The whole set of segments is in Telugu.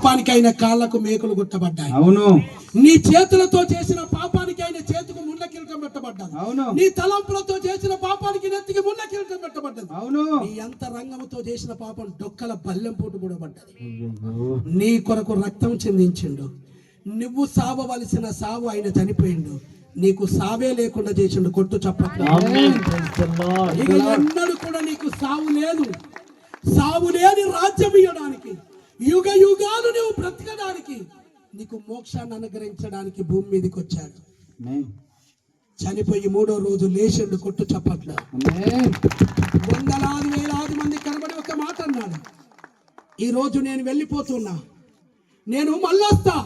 పాపానికి అయిన కాళ్ళకు మేకులు గుట్టబడ్డాయి. అవును. నీ చేతులతో చేసిన పాపానికి అయిన చేతికి ముళ్ళ కిరీటం పెట్టబడ్డది. అవును. నీ తలంపులతో చేసిన పాపానికి నెత్తికి ముళ్ళ కిరీటం పెట్టబడ్డది. అవును. నీ అంత రంగముతో చేసిన పాపం డొక్కల బల్లెం పోటు కూడా పడ్డది నీ కొరకు రక్తం చెందించిండు. నువ్వు సావవలసిన సావు ఆయన చనిపోయిండు. నీకు సావే లేకుండా చేసిండు కొట్టు చప్పట్లు. ఇక ఎన్నడూ కూడా నీకు సావు లేదు. సావు లేని రాజ్యం ఇవ్వడానికి యుగ యుగాలు నువ్వు బ్రతకడానికి నీకు మోక్షాన్ని అనుగ్రహించడానికి భూమి మీదకి వచ్చాడు. చనిపోయి మూడో రోజు లేచిండు కొట్టు చప్పట్లు. వందలాది వేలాది మంది కనబడి ఒక మాట అన్నాడు ఈ రోజు నేను వెళ్ళిపోతున్నా నేను మళ్ళొస్తా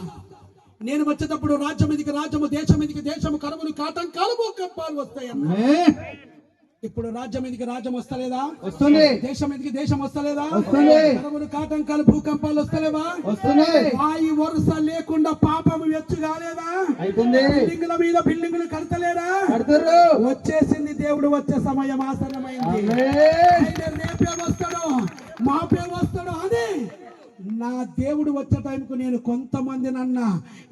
నేను వచ్చేటప్పుడు రాజ్యం మీదకి రాజ్యము దేశం మీదకి దేశము కరువులు కాటంకాలు భూకంపాలు వస్తాయన్న. ఇప్పుడు రాజ్యం మీదకి రాజ్యం వస్తలేదా? వస్తుంది. దేశం మీదకి దేశం వస్తలేదా? వస్తుంది. కరువులు కాటంకాలు భూకంపాలు వస్తలేవా? వస్తుంది. వాయి వరుస లేకుండా పాపము వెచ్చు కాలేదా? అవుతుంది బిల్డింగుల మీద బిల్డింగులు కడతలేరా? కడతారు. వచ్చేసింది దేవుడు వచ్చే సమయం ఆసన్నమైంది. రేపే వస్తాడు. మాపే వస్తాడు. అని నా దేవుడు వచ్చే టైంకు నేను కొంతమంది నన్న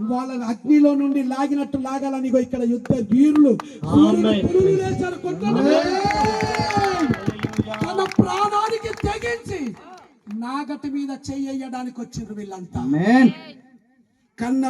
వాళ్ళని అగ్నిలో నుండి లాగినట్టు లాగాలని ఇక్కడ యుద్ధ వీరులు. తన ప్రాణానికి తెగించి నాగటి మీద చెయ్యడానికి వచ్చిండ్రు వీళ్ళంతా. కన్న